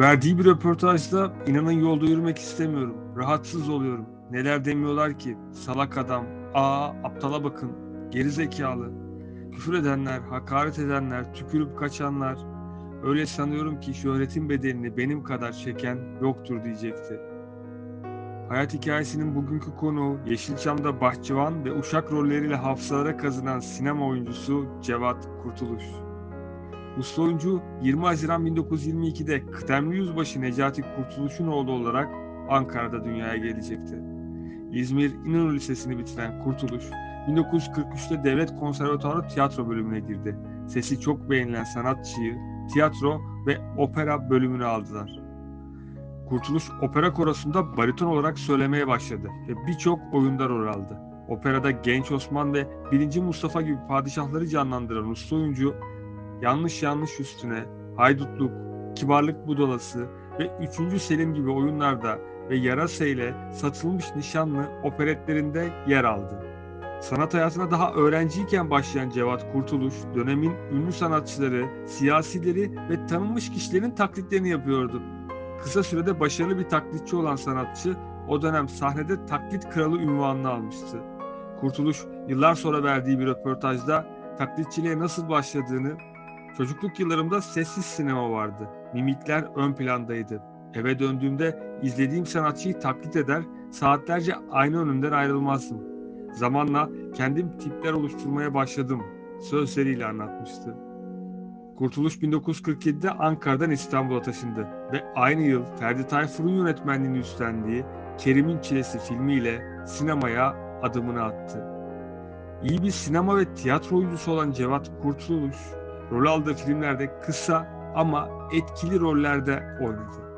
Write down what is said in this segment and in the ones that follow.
Verdiği bir röportajda inanın yolda yürümek istemiyorum. Rahatsız oluyorum. Neler demiyorlar ki? Salak adam. Aa aptala bakın. Geri zekalı. Küfür edenler, hakaret edenler, tükürüp kaçanlar. Öyle sanıyorum ki şöhretin bedelini benim kadar çeken yoktur diyecekti. Hayat hikayesinin bugünkü konuğu Yeşilçam'da bahçıvan ve uşak rolleriyle hafızalara kazınan sinema oyuncusu Cevat Kurtuluş. Usta oyuncu 20 Haziran 1922'de kıdemli yüzbaşı Necati Kurtuluş'un oğlu olarak Ankara'da dünyaya gelecekti. İzmir İnönü Lisesi'ni bitiren Kurtuluş, 1943'te Devlet Konservatuarı tiyatro bölümüne girdi. Sesi çok beğenilen sanatçıyı tiyatro ve opera bölümüne aldılar. Kurtuluş opera korosunda bariton olarak söylemeye başladı ve birçok oyunda rol aldı. Operada Genç Osman ve 1. Mustafa gibi padişahları canlandıran usta oyuncu Yanlış Yanlış Üstüne, Haydutluk, Kibarlık Budalası ve 3. Selim gibi oyunlarda ve Yarasa ile Satılmış Nişanlı operetlerinde yer aldı. Sanat hayatına daha öğrenciyken başlayan Cevat Kurtuluş, dönemin ünlü sanatçıları, siyasileri ve tanınmış kişilerin taklitlerini yapıyordu. Kısa sürede başarılı bir taklitçi olan sanatçı, o dönem sahnede taklit kralı ünvanını almıştı. Kurtuluş, yıllar sonra verdiği bir röportajda taklitçiliğe nasıl başladığını, çocukluk yıllarımda sessiz sinema vardı. Mimikler ön plandaydı. Eve döndüğümde izlediğim sanatçıyı taklit eder, saatlerce ayna önünden ayrılmazdım. Zamanla kendim tipler oluşturmaya başladım sözleriyle anlatmıştı. Kurtuluş 1947'de Ankara'dan İstanbul'a taşındı ve aynı yıl Ferdi Tayfur'un yönetmenliğini üstlendiği Kerim'in Çilesi filmiyle sinemaya adımını attı. İyi bir sinema ve tiyatro oyuncusu olan Cevat Kurtuluş, rol aldığı filmlerde kısa ama etkili rollerde oynadı.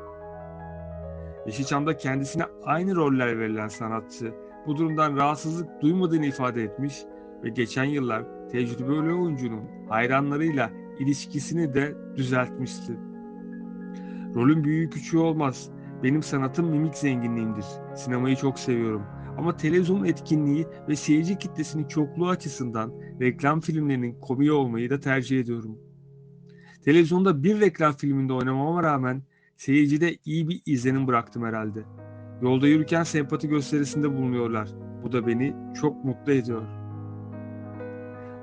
Yeşilçam'da kendisine aynı roller verilen sanatçı bu durumdan rahatsızlık duymadığını ifade etmiş ve geçen yıllar tecrübeli oyuncunun hayranlarıyla ilişkisini de düzeltmişti. Rolün büyüğü küçüğü olmaz. Benim sanatım mimik zenginliğimdir. Sinemayı çok seviyorum. Ama televizyonun etkinliği ve seyirci kitlesinin çokluğu açısından reklam filmlerinin komiği olmayı da tercih ediyorum. Televizyonda bir reklam filminde oynamama rağmen seyircide iyi bir izlenim bıraktım herhalde. Yolda yürürken sempati gösterisinde bulunuyorlar. Bu da beni çok mutlu ediyor.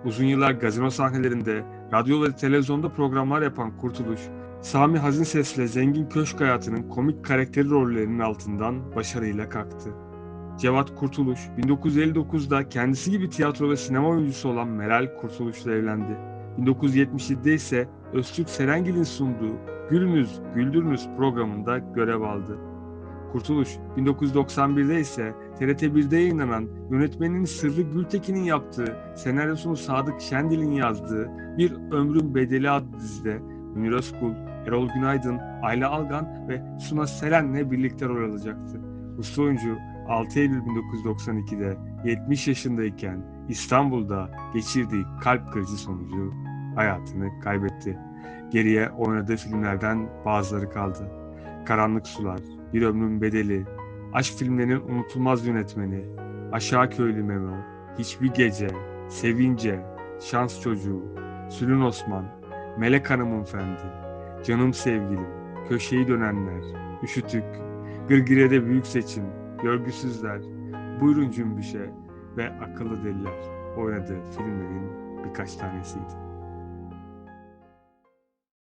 Uzun yıllar gazino sahnelerinde, radyo ve televizyonda programlar yapan Kurtuluş, Sami Hazin Ses'le zengin köşk hayatının komik karakteri rollerinin altından başarıyla kalktı. Cevat Kurtuluş, 1959'da kendisi gibi tiyatro ve sinema oyuncusu olan Meral Kurtuluş'la evlendi. 1977'de ise Öztürk Serengil'in sunduğu Gülünüz, Güldürünüz programında görev aldı. Kurtuluş 1991'de ise TRT1'de yayınlanan yönetmenin Sırrı Gültekin'in yaptığı, senaryosunu Sadık Şendil'in yazdığı Bir Ömrün Bedeli adlı dizide Münir Özkul, Erol Günaydın, Ayla Algan ve Suna Selen'le birlikte rol alacaktı. Usta oyuncu 6 Eylül 1992'de 70 yaşındayken İstanbul'da geçirdiği kalp krizi sonucu hayatını kaybetti. Geriye oynadığı filmlerden bazıları kaldı. Karanlık Sular, Bir Ömrün Bedeli, aşk filmlerinin unutulmaz yönetmeni, Aşağı Köylü Memo, Hiçbir Gece, Sevince, Şans Çocuğu, Sülün Osman, Melek Hanım'ın Fendi, Canım Sevgilim, Köşeyi Dönenler, Üşütük, Gırgire'de Büyük Seçim, Görgüsüzler, Buyurun Cümbüşe ve Akıllı Deliler oynadığı filmlerin birkaç tanesiydi.